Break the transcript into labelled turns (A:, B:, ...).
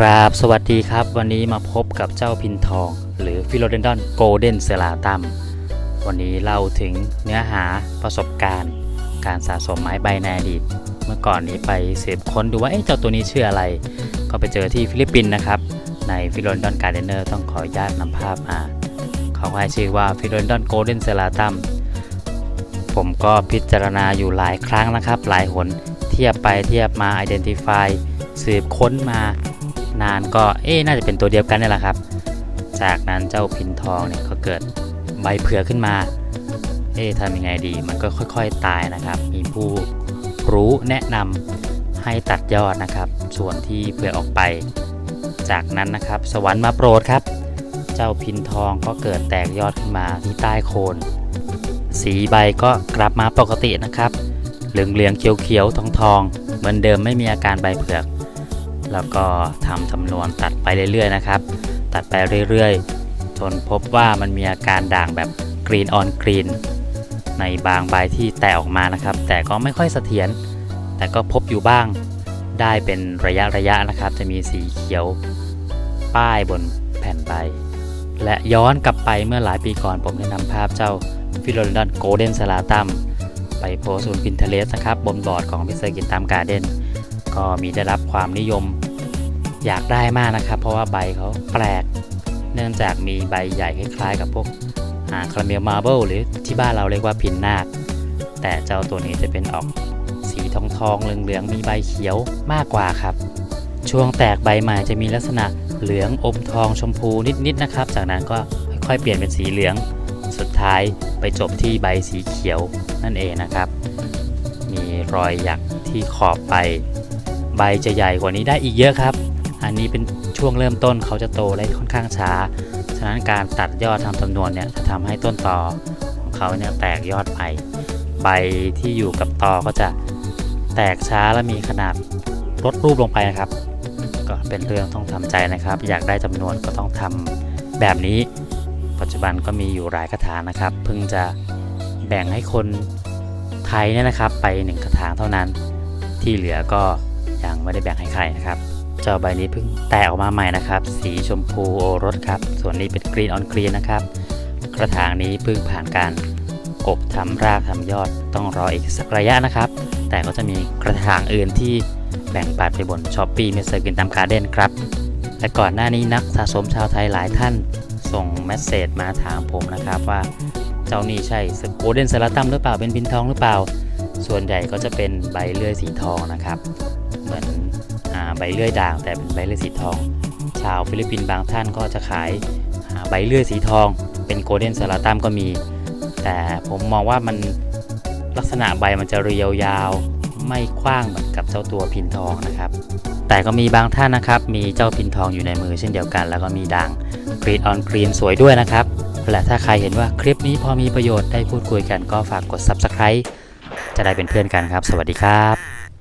A: กราบสวัสดีครับ วันนี้มาพบกับเจ้าพินทอง หรือฟิโลเดนดอนโกลเด้นเซลาตัมวันนี้เล่าถึงเนื้อหาประสบการณ์ การสะสมไม้ใบในอดีต เมื่อก่อนนี้ไปสืบค้นดูว่าเจ้าตัวนี้ชื่ออะไร ก็ไปเจอที่ฟิลิปปินส์นะครับ ในฟิโลเดนดอนการ์เดนเนอร์ต้องขออนุญาตนำภาพมาเขาให้ชื่อว่าฟิโลเดนดอนโกลเด้นเซลาตัมผมก็พิจารณาอยู่หลายครั้งนะครับ หลายหนเทียบไปเทียบมา Identify สืบค้นมา นานก็เอ๊น่าจะเป็นตัวเดียวกันนี่แหละครับ จากนั้นเจ้าพินทองเนี่ยก็เกิดใบเผือขึ้นมา เอ๊ะทำยังไงดี มันก็ค่อยๆตายนะครับ มีผู้รู้แนะนำให้ตัดยอดนะครับ ส่วนที่เผือออกไป จากนั้นนะครับ สวรรค์มาโปรดครับ เจ้าพินทองก็เกิดแตกยอดขึ้นมาที่ใต้โคน สีใบก็กลับมาปกตินะครับ เหลืองเหลืองๆเขียวเขียวๆทองทองๆเหมือนเดิมไม่มีอาการใบเผือก แล้วก็ทำจำนวนตัดไปเรื่อยๆนะครับ ตัดไปเรื่อยๆ จนพบว่ามันมีอาการด่างแบบกรีนออนกรีนในบางใบที่แตกออกมานะครับ แต่ก็ไม่ค่อยเสถียรแต่ก็พบอยู่บ้างได้เป็นระยะระยะนะครับ จะมีสีเขียว ป้ายบนแผ่นใบ และย้อนกลับไปเมื่อหลายปีก่อน ผมได้นำภาพเจ้าฟิโลดอนโกลเด้นสลาตัมไปโพสต์บนพินเทเลสนะครับบนบอร์ดของพิเศษกิจตามการ์เด้น ก็มีได้รับความนิยมอยากได้มากนะครับ เพราะว่าใบเขาแปลก เนื่องจากมีใบใหญ่คล้ายๆ กับพวกคาราเมลมาร์เบิลหรือที่บ้านเราเรียกว่าพินนาคแต่เจ้าตัวนี้จะเป็นออกสีทองทองเหลืองๆมีใบเขียวมากกว่าครับ ช่วงแตกใบใหม่จะมีลักษณะเหลืองอมทองชมพูนิดๆนะครับ จากนั้นก็ค่อยๆเปลี่ยนเป็นสีเหลือง สุดท้ายไปจบที่ใบสีเขียวนั่นเองนะครับ มีรอยหยักที่ขอบใบ ใบจะใหญ่กว่านี้ได้อีกเยอะครับ อันนี้เป็นช่วงเริ่มต้นเขาจะโตได้ค่อนข้างช้า ฉะนั้นการตัดยอดทำจำนวนเนี่ยจะทำให้ต้นตอของเขาเนี่ยแตกยอดไป ใบที่อยู่กับตอก็จะแตกช้าและมีขนาดลดรูปลงไปนะครับ ก็เป็นเรื่องต้องทำใจนะครับ อยากได้จำนวนก็ต้องทำแบบนี้ ปัจจุบันก็มีอยู่หลายกระถางนะครับ เพิ่งจะแบ่งให้คนไทยเนี่ยนะครับ ไปหนึ่งกระถางเท่านั้น ที่เหลือก็ ยังไม่ได้แบ่งให้ใครนะครับเจ้าใบนี้เพิ่งแตกออกมาใหม่นะครับ สีชมพูโอรสครับ ส่วนนี้เป็นกรีนออนกรีนนะครับ กระถางนี้เพิ่งผ่านการกบทำรากทำยอดต้องรออีกสักระยะนะครับ แต่ก็จะมีกระถางอื่นที่แบ่งปัดไปบนช้อปปี้เมสเซอร์กินตามการ์เด้นครับและก่อนหน้านี้นักสะสมชาวไทยหลายท่านส่งเมสเซจมาถามผมนะครับว่าเจ้านี่ใช่สโกเดนเซราตัมหรือเปล่าเป็นพินทองหรือเปล่า ส่วนใหญ่ก็จะเป็นใบเลื่อยสีทองนะครับ เหมือนอใบเลื่อยด่างแต่เป็นใบเลื่อยสีทอง ชาวฟิลิปปินส์บางท่านก็จะขายาใบเลื่อยสีทอง เป็นโกลเด้นเซราตัมก็มี แต่ผมมองว่ามันลักษณะใบมันจะเรียวยาวไม่กว้างเหมือนกับเจ้าตัวพินทองนะครับ แต่ก็มีบางท่านนะครับ มีเจ้าพินทองอยู่ในมือเช่นเดียวกัน แล้วก็มีด่างกรีนออนกรีนสวยด้วยนะครับ และถ้าใครเห็นว่าคลิปนี้พอมีประโยชน์ได้พูดคุยกันก็ฝากกด Subscribe จะได้เป็นเพื่อนกันครับ สวัสดีครับ